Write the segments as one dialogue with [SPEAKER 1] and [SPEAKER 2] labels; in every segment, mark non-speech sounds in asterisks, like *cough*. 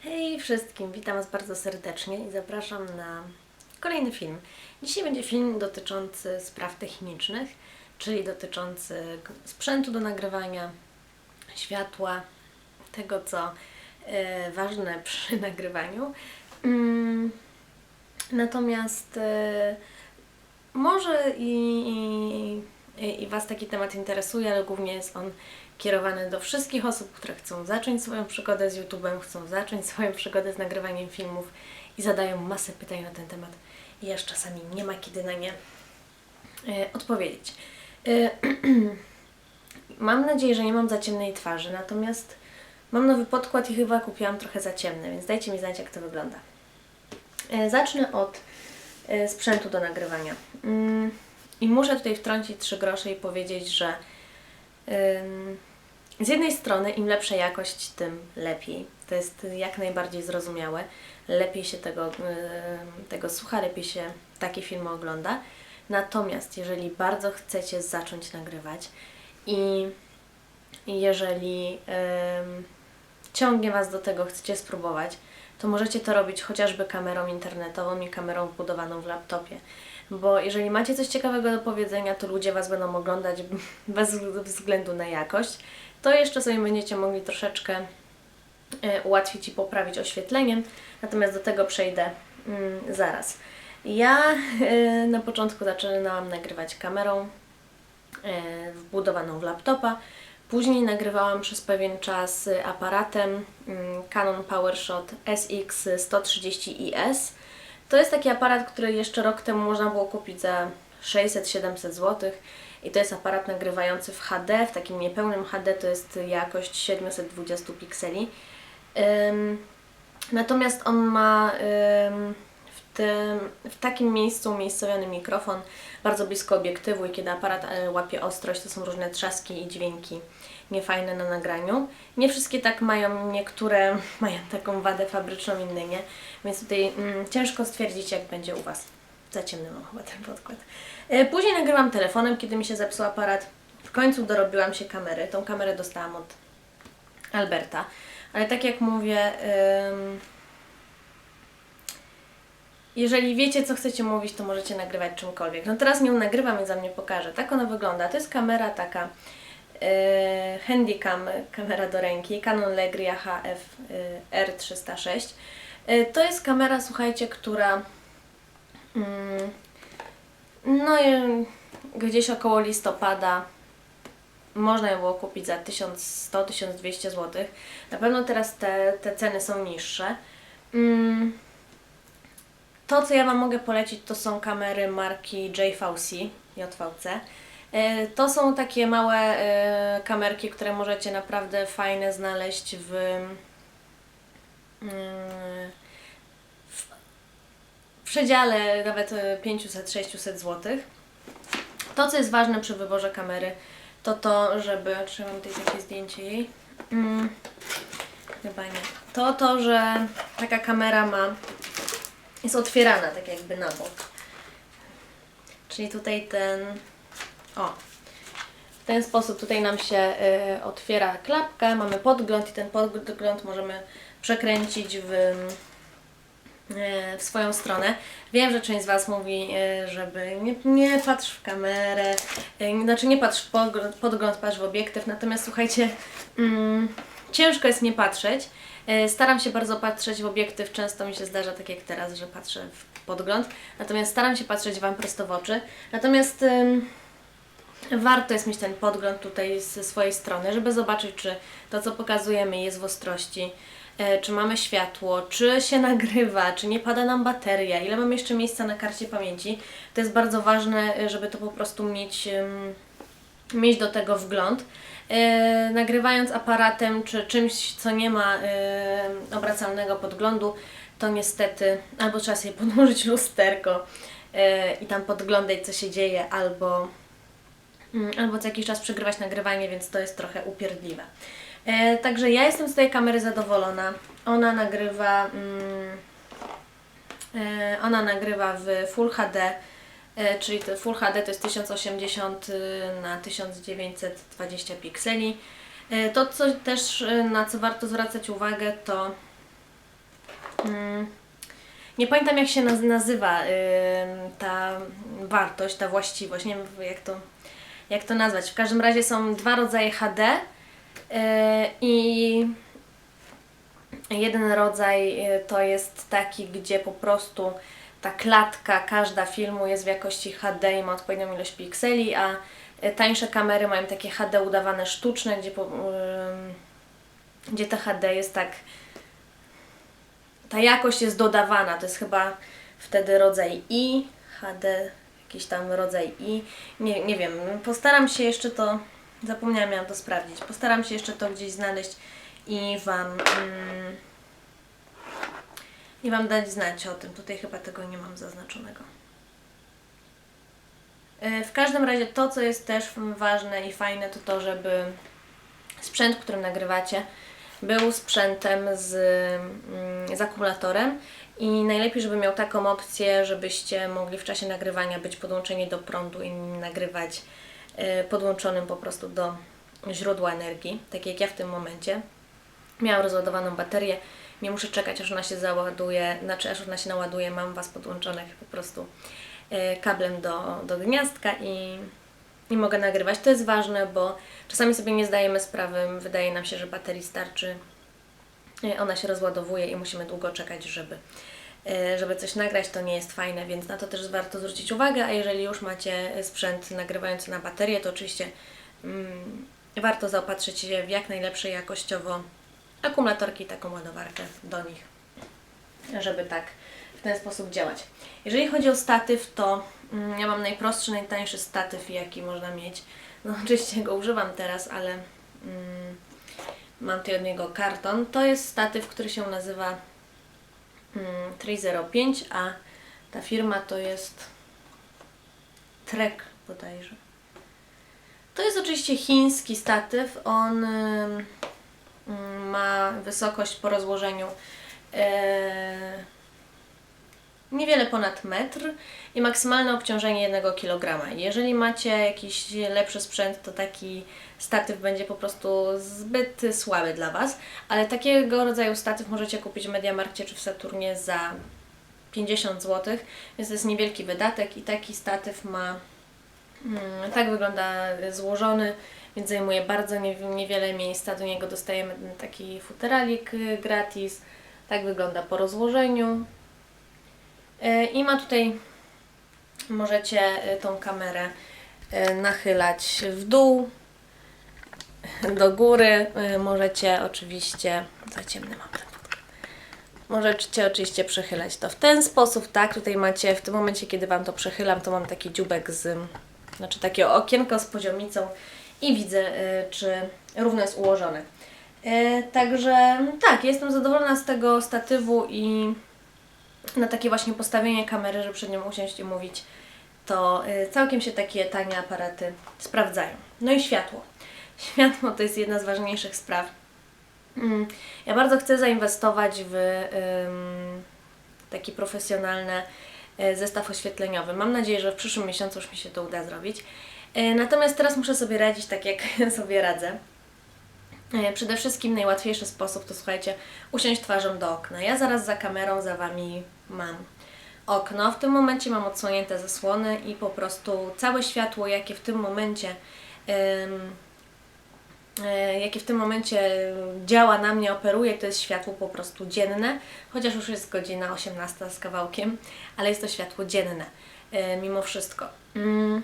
[SPEAKER 1] Hej wszystkim, witam Was bardzo serdecznie i zapraszam na kolejny film. Dzisiaj będzie film dotyczący spraw technicznych, czyli dotyczący sprzętu do nagrywania, światła, tego co e, ważne *laughs* przy nagrywaniu. Mm, natomiast e, może i, i, i Was taki temat interesuje, ale głównie jest on kierowany do wszystkich osób, które chcą zacząć swoją przygodę z YouTube'em, chcą zacząć *laughs* swoją przygodę z nagrywaniem filmów i zadają masę pytań na ten temat. I aż czasami nie ma kiedy na nie e, odpowiedzieć. E, *clears throat* mam nadzieję, że nie mam za ciemnej twarzy, natomiast mam nowy podkład i chyba kupiłam trochę za ciemny, więc dajcie mi znać, jak to wygląda. E, zacznę od e, sprzętu do nagrywania. Mm, I muszę tutaj wtrącić trzy grosze i powiedzieć, że z jednej strony im lepsza jakość, tym lepiej. To jest jak najbardziej zrozumiałe. Lepiej się tego, ym, tego słucha, lepiej się takie filmy ogląda. Natomiast jeżeli bardzo chcecie zacząć nagrywać i jeżeli ciągnie Was do tego, chcecie spróbować, to możecie to robić chociażby kamerą internetową i kamerą wbudowaną w laptopie. Bo jeżeli macie coś ciekawego do powiedzenia, to ludzie Was będą oglądać *laughs* bez względu na jakość. To jeszcze sobie będziecie mogli troszeczkę e, ułatwić i poprawić oświetleniem, natomiast do tego przejdę mm, zaraz. Ja e, na początku zaczynałam nagrywać kamerą e, wbudowaną w laptopa. Później nagrywałam przez pewien czas aparatem mm, Canon PowerShot SX130IS. To jest taki aparat, który jeszcze rok temu można było kupić za 600-700 zł. I to jest aparat nagrywający w HD, w takim niepełnym HD to jest jakość 720 pikseli. Ym, natomiast on ma ym, w, tym, w takim miejscu umiejscowiony mikrofon bardzo blisko obiektywu i kiedy aparat e, łapie ostrość, to są różne trzaski i dźwięki niefajne na nagraniu. Nie wszystkie tak mają, niektóre *laughs* mają taką wadę fabryczną, inne nie, więc tutaj mm, ciężko stwierdzić jak będzie u Was. Za ciemny mam chyba ten podkład. E, Później nagrywam telefonem, kiedy mi się zepsuł aparat. W końcu dorobiłam się kamery. Tą kamerę dostałam od Alberta. Ale tak jak mówię, jeżeli wiecie, co chcecie mówić, to możecie nagrywać czymkolwiek. No teraz nią nagrywam, więc Wam nie pokażę. Tak ona wygląda. To jest kamera taka e, Handycam, kamera do ręki, Canon Legria HF e, R306. E, to jest kamera, słuchajcie, która mm, no i gdzieś około listopada można ją było kupić za 1100-1200 zł. Na pewno teraz te, te ceny są niższe. Mm, to, co ja Wam mogę polecić, to są kamery marki JVC, JVC. E, To są takie małe e, kamerki, które możecie naprawdę fajne znaleźć w, mm, przedziale nawet e, 500-600 zł. To, co jest ważne przy wyborze kamery, to to, żeby. Czy mam tutaj takie zdjęcie jej? Mm, chyba nie. To to, że taka kamera ma. jest otwierana tak jakby na bok. Czyli tutaj ten. O. W ten sposób tutaj nam się y, otwiera klapka, mamy podgląd i ten podgląd możemy przekręcić w, w swoją stronę. Wiem, że część z Was mówi, y, żeby nie, nie patrz w kamerę, y, znaczy nie patrz w podgląd, patrz w obiektyw, natomiast słuchajcie, mm, ciężko jest nie patrzeć. Staram się bardzo patrzeć w obiektyw, często mi się zdarza, tak jak teraz, że patrzę w podgląd, natomiast staram się patrzeć Wam prosto w oczy. Natomiast ym, warto jest mieć ten podgląd tutaj ze swojej strony, żeby zobaczyć, czy to, co pokazujemy, jest w ostrości, e, czy mamy światło, czy się *laughs* nagrywa, czy nie pada nam bateria, ile mamy jeszcze miejsca na karcie pamięci. To jest bardzo ważne, e, żeby to po prostu mieć, mieć do tego wgląd. E, nagrywając aparatem czy czymś, co nie ma e, obracalnego podglądu, to niestety albo trzeba sobie *laughs* podłożyć lusterko e, i tam podglądać, co się dzieje, albo Mm, albo co jakiś czas przegrywać nagrywanie, więc to jest trochę upierdliwe. E, także ja jestem z tej kamery zadowolona. Ona nagrywa, mm, e, ona nagrywa w Full HD, e, czyli to Full HD to jest 1080 y, na 1920 pikseli. E, to, co też e, na co warto zwracać uwagę, to Mm, nie pamiętam jak się naz- nazywa ym, ta wartość, ta właściwość, nie wiem jak to, jak to nazwać. W każdym razie są dwa rodzaje HD i jeden rodzaj yy, to jest taki, gdzie po prostu ta klatka każda filmu jest w jakości HD i ma odpowiednią ilość pikseli, a y, tańsze kamery mają takie HD udawane sztuczne, gdzie, po, gdzie te HD jest tak ta jakość jest dodawana. To jest chyba wtedy rodzaj I, HD, jakiś tam rodzaj I. Nie, nie wiem, postaram się jeszcze to, zapomniałam, miałam to sprawdzić. Postaram się jeszcze to gdzieś znaleźć i Wam, mm, i wam dać znać o tym. Tutaj chyba tego nie mam zaznaczonego. E, W każdym razie to, co jest też ważne i fajne, to to, żeby sprzęt, którym nagrywacie, był sprzętem z, mm, z akumulatorem i najlepiej, żeby miał taką opcję, żebyście mogli w czasie nagrywania być podłączeni do prądu i nagrywać podłączonym po prostu do źródła energii, tak jak ja w tym momencie. Miałam rozładowaną baterię, nie muszę czekać aż ona się załaduje, znaczy aż ona się naładuje, mam Was podłączonych po prostu e, kablem do, do gniazdka i, i mogę nagrywać. To jest ważne, bo czasami sobie nie zdajemy sprawy, wydaje nam się, że baterii starczy, e, ona się rozładowuje i musimy długo czekać, żeby, żeby coś nagrać, to nie jest fajne, więc na to też warto zwrócić uwagę, a jeżeli już macie sprzęt nagrywający na baterię, to oczywiście mm, warto zaopatrzyć się w jak najlepsze jakościowo akumulatorki taką ładowarkę do nich, żeby tak w ten sposób działać. Jeżeli chodzi o statyw, to mm, ja mam najprostszy, najtańszy statyw, jaki można mieć. No *laughs* oczywiście go używam teraz, ale mm, mam tutaj od niego karton. To jest statyw, który się nazywa 305, a ta firma to jest Trek bodajże. To jest oczywiście chiński statyw. On ma wysokość po rozłożeniu e, niewiele ponad metr i maksymalne obciążenie 1 kg. Jeżeli macie jakiś lepszy sprzęt, to taki statyw będzie po prostu zbyt słaby dla Was, ale takiego rodzaju statyw możecie kupić w Mediamarkcie czy w Saturnie za 50 zł, więc to jest niewielki wydatek i taki statyw ma Mm, tak wygląda złożony, więc zajmuje bardzo nie, niewiele miejsca. Do niego dostajemy taki futeralik y, gratis. Tak wygląda po rozłożeniu. Y, I ma tutaj, możecie y, tą kamerę y, nachylać w dół, do góry. Możecie oczywiście, za ciemny mam ten. Możecie oczywiście przechylać to w ten sposób, tak? Tutaj macie, w tym momencie, kiedy Wam to przechylam, to mam taki dziubek z, znaczy takie okienko z poziomicą i widzę, czy równo jest ułożone. Także tak, jestem zadowolona z tego statywu i na takie właśnie postawienie kamery, żeby przed nią usiąść i mówić, to y, całkiem się takie tanie aparaty sprawdzają. No i światło. *laughs* Światło to jest jedna z ważniejszych spraw. Mm, Ja bardzo chcę zainwestować w taki profesjonalny y, zestaw oświetleniowy. Mam nadzieję, że w przyszłym miesiącu już mi się to uda zrobić. Y, Natomiast teraz muszę sobie radzić tak, jak *laughs* sobie radzę. E, Przede wszystkim najłatwiejszy sposób to słuchajcie, usiąść twarzą do okna. Ja zaraz za kamerą za Wami mam okno. W tym momencie mam odsłonięte zasłony i po prostu całe światło, jakie w tym momencie e, jakie w tym momencie działa na mnie, operuje, to jest światło po prostu dzienne, chociaż już jest godzina 18 z kawałkiem, ale jest to światło dzienne e, mimo wszystko. Mm.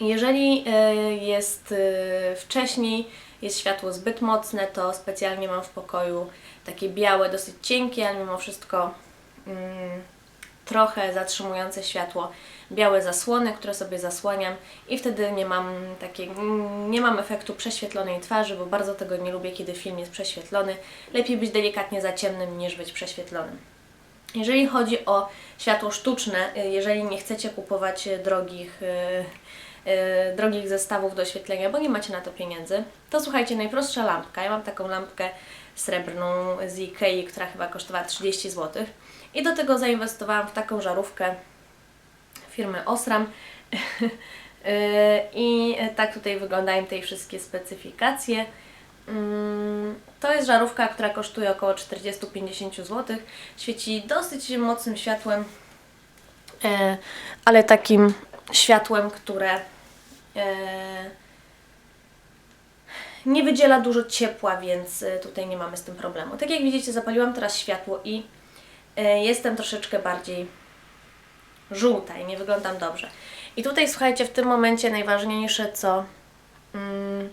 [SPEAKER 1] Jeżeli e, jest wcześniej, jest światło zbyt mocne, to specjalnie mam w pokoju takie białe, dosyć cienkie, ale mimo wszystko mm, trochę zatrzymujące światło, białe zasłony, które sobie zasłaniam i wtedy nie mam takiej, mm, nie mam efektu prześwietlonej twarzy, bo bardzo tego nie lubię, kiedy film jest prześwietlony. Lepiej być delikatnie za ciemnym niż być prześwietlonym. Jeżeli chodzi o światło sztuczne, y, jeżeli nie chcecie kupować y, drogich, y, y, drogich zestawów do oświetlenia, bo nie macie na to pieniędzy, to słuchajcie, najprostsza lampka. Ja mam taką lampkę srebrną z Ikei, która chyba kosztowała 30 zł. I do tego zainwestowałam w taką żarówkę firmy Osram. *laughs* Y, I tak tutaj wyglądają te wszystkie specyfikacje. Mm, To jest żarówka, która kosztuje około 40-50 zł. Świeci dosyć mocnym światłem, e, ale takim światłem, które e, nie wydziela dużo ciepła, więc tutaj nie mamy z tym problemu. Tak jak widzicie, zapaliłam teraz światło i jestem troszeczkę bardziej żółta i nie wyglądam dobrze. I tutaj słuchajcie, w tym momencie najważniejsze co mm,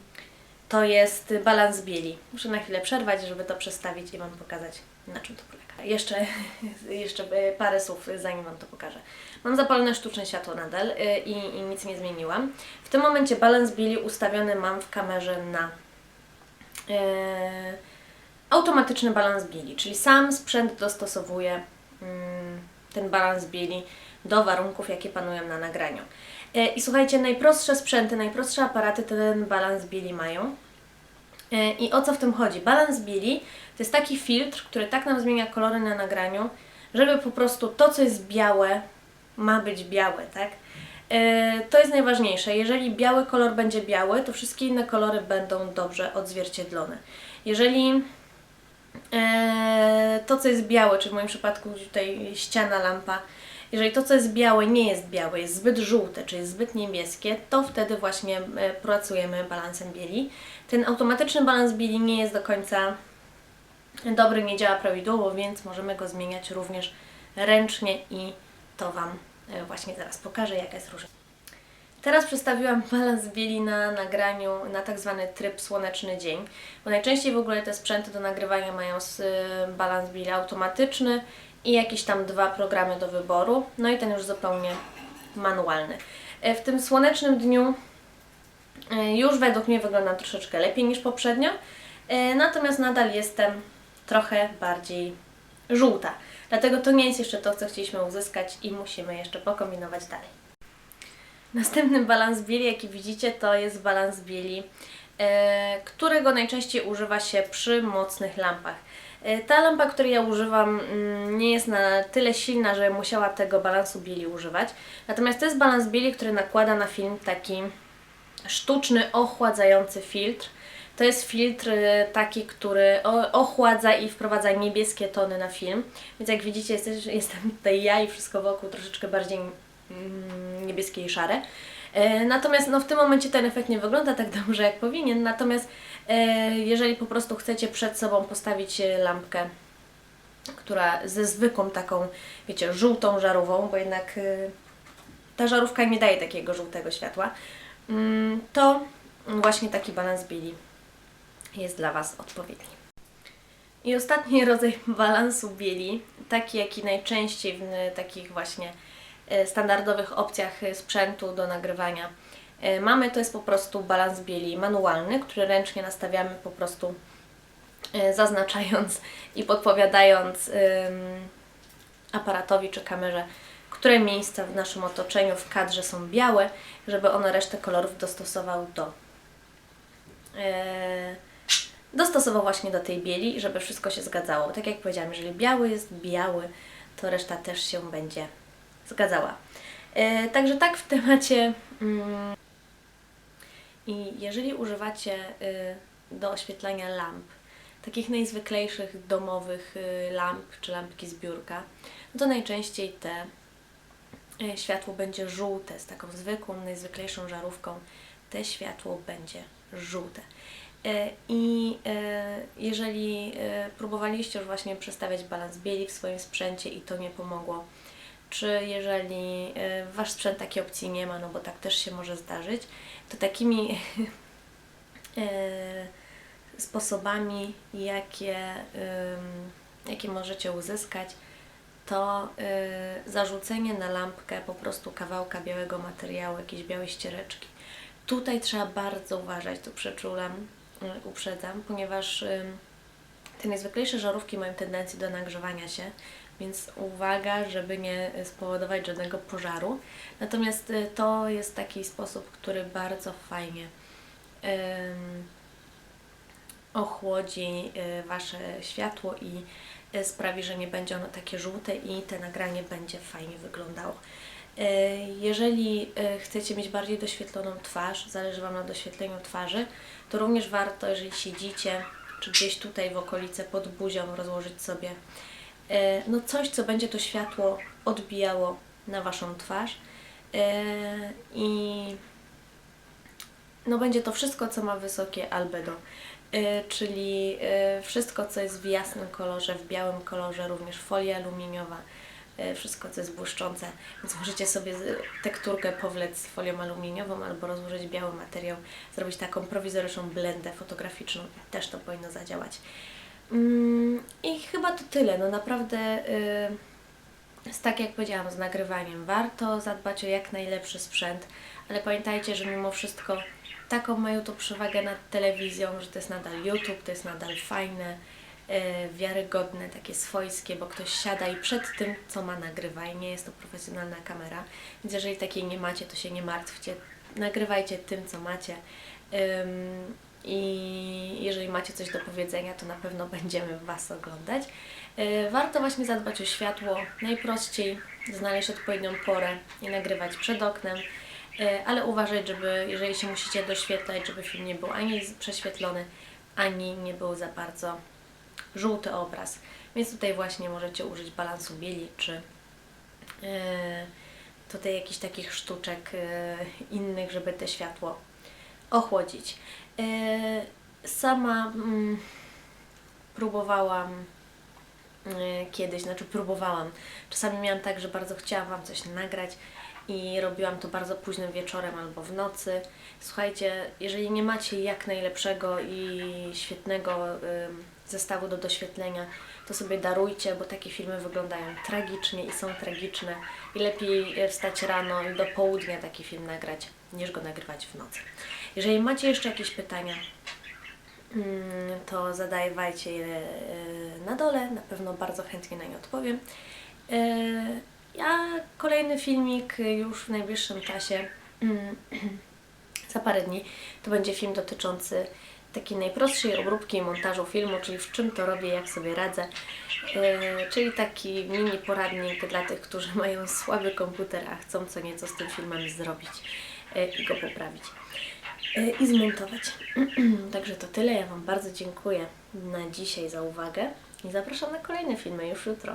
[SPEAKER 1] to jest balans bieli. Muszę na chwilę przerwać, żeby to przestawić i Wam pokazać na czym to polega. Jeszcze, *laughs* jeszcze e, parę słów zanim Wam to pokażę. Mam zapalone sztuczne światło nadal y, i, i nic nie zmieniłam. W tym momencie balans bieli ustawiony mam w kamerze na e, automatyczny balans bieli, czyli sam sprzęt dostosowuje mm, ten balans bieli do warunków, jakie panują na nagraniu. E, I słuchajcie, najprostsze sprzęty, najprostsze aparaty ten balans bieli mają. E, I o co w tym chodzi? Balans bieli to jest taki filtr, który tak nam zmienia kolory na nagraniu, żeby po prostu to, co jest białe, ma być białe, tak? E, To jest najważniejsze. Jeżeli biały kolor będzie biały, to wszystkie inne kolory będą dobrze odzwierciedlone. Jeżeli to, co jest białe, czy w moim przypadku tutaj ściana, lampa, jeżeli to, co jest białe, nie jest białe, jest zbyt żółte, czy jest zbyt niebieskie, to wtedy właśnie e, pracujemy balansem bieli. Ten automatyczny balans bieli nie jest do końca dobry, nie działa prawidłowo, więc możemy go zmieniać również ręcznie i to Wam e, właśnie zaraz pokażę, jaka jest różnica. Teraz przedstawiłam balans bieli na nagraniu na tak zwany tryb słoneczny dzień, bo najczęściej w ogóle te sprzęty do nagrywania mają s- balans bieli automatyczny i jakieś tam dwa programy do wyboru, no i ten już zupełnie manualny. E, W tym słonecznym dniu e, już według mnie wyglądam troszeczkę lepiej niż poprzednio, e, natomiast nadal jestem trochę bardziej żółta. Dlatego to nie jest jeszcze to, co chcieliśmy uzyskać i musimy jeszcze pokombinować dalej. Następny balans bieli, jaki widzicie, to jest balans bieli, e, którego najczęściej używa się przy mocnych lampach. E, ta lampa, której ja używam, mm, nie jest na tyle silna, że musiała tego balansu bieli używać. Natomiast to jest balans bieli, który nakłada na film taki sztuczny, ochładzający filtr. To jest filtr y, taki, który ochładza i wprowadza niebieskie tony na film. Więc jak widzicie, jestem tutaj ja i wszystko wokół troszeczkę bardziej niebieskie i szare. E, Natomiast no, w tym momencie ten efekt nie wygląda tak dobrze, jak powinien. Natomiast e, jeżeli po prostu chcecie przed sobą postawić e, lampkę, która ze zwykłą taką, wiecie, żółtą żarówką, bo jednak ta żarówka nie daje takiego żółtego światła, mm, to właśnie taki balans bieli jest dla Was odpowiedni. I ostatni *laughs* rodzaj balansu bieli, taki jaki najczęściej w takich właśnie standardowych opcjach e, sprzętu do nagrywania e, mamy, to jest po prostu balans bieli manualny, który ręcznie nastawiamy po prostu e, zaznaczając i podpowiadając aparatowi czy kamerze, które miejsca w naszym otoczeniu, w kadrze są białe, żeby one resztę kolorów dostosował do e, dostosował właśnie do tej bieli, żeby wszystko się zgadzało. Tak jak powiedziałam, jeżeli biały jest biały, to reszta też się będzie zgadzała. E, także tak w temacie. Mm, I jeżeli używacie y, do oświetlania lamp, takich najzwyklejszych domowych y, lamp czy lampki z biurka, no to najczęściej te światło będzie żółte, z taką zwykłą, najzwyklejszą żarówką, te światło będzie żółte. E, I e, jeżeli e, próbowaliście już właśnie przestawiać balans bieli w swoim sprzęcie i to nie pomogło, czy jeżeli e, Wasz sprzęt takiej opcji nie ma, no bo tak też się może zdarzyć, to takimi *laughs* e, sposobami, jakie, jakie możecie uzyskać, to y, zarzucenie na lampkę po prostu kawałka białego materiału, jakiejś białej ściereczki. Tutaj trzeba bardzo uważać, to przeczulam, uprzedzam, ponieważ te najzwyklejsze żarówki mają tendencję do nagrzewania się, więc uwaga, żeby nie spowodować żadnego pożaru. Natomiast y, to jest taki sposób, który bardzo fajnie ochłodzi y, Wasze światło i y, sprawi, że nie będzie ono takie żółte i te nagranie będzie fajnie wyglądało. Jeżeli chcecie mieć bardziej doświetloną twarz, zależy Wam na doświetleniu twarzy, to również warto, jeżeli siedzicie, czy gdzieś tutaj w okolicy pod buzią rozłożyć sobie no coś, co będzie to światło odbijało na Waszą twarz. E, I no będzie to wszystko, co ma wysokie albedo, y, czyli wszystko, co jest w jasnym kolorze, w białym kolorze, również folia aluminiowa, wszystko, co jest błyszczące, więc możecie sobie tekturkę powlec z folią aluminiową albo rozłożyć biały materiał, zrobić taką prowizoryczną blendę fotograficzną i też to powinno zadziałać. Mm, I chyba to tyle, no naprawdę... Y, jest tak jak powiedziałam, z nagrywaniem. Warto zadbać o jak najlepszy sprzęt, ale pamiętajcie, że mimo wszystko taką mają to przewagę nad telewizją, że to jest nadal YouTube, to jest nadal fajne, e, wiarygodne, takie swojskie, bo ktoś siada i przed tym, co ma, nagrywa i nie jest to profesjonalna kamera. Więc jeżeli takiej nie macie, to się nie martwcie. Nagrywajcie tym, co macie. I jeżeli macie coś do powiedzenia, to na pewno będziemy Was oglądać. E, Warto właśnie zadbać o światło. Najprościej znaleźć odpowiednią porę i nagrywać przed oknem, E, ale uważać, żeby jeżeli się musicie doświetlać, żeby film nie był ani prześwietlony, ani nie był za bardzo żółty obraz. Więc tutaj właśnie możecie użyć balansu bieli, czy e, tutaj jakichś takich sztuczek innych, żeby te światło ochłodzić. E, Sama mm, próbowałam e, kiedyś, znaczy próbowałam. Czasami miałam tak, że bardzo chciałam Wam coś nagrać i robiłam to bardzo późnym wieczorem albo w nocy. Słuchajcie, jeżeli nie macie jak najlepszego i świetnego zestawu do doświetlenia, to sobie darujcie, bo takie filmy wyglądają tragicznie i są tragiczne i lepiej e, wstać rano i do południa taki film nagrać, niż go nagrywać w nocy. Jeżeli macie jeszcze jakieś pytania, Mm, to zadawajcie je e, na dole, na pewno bardzo chętnie na nie odpowiem. E, Ja kolejny filmik już w najbliższym czasie, mm, *clears throat* za parę dni, to będzie film dotyczący takiej najprostszej obróbki i montażu filmu, czyli w czym to robię, jak sobie radzę. E, Czyli taki mini poradnik dla tych, którzy *laughs* mają słaby komputer, a chcą co nieco z tym filmem zrobić i go poprawić i zmontować. *clears throat* Także to tyle. Ja Wam bardzo dziękuję na dzisiaj za uwagę i zapraszam na kolejne filmy już jutro.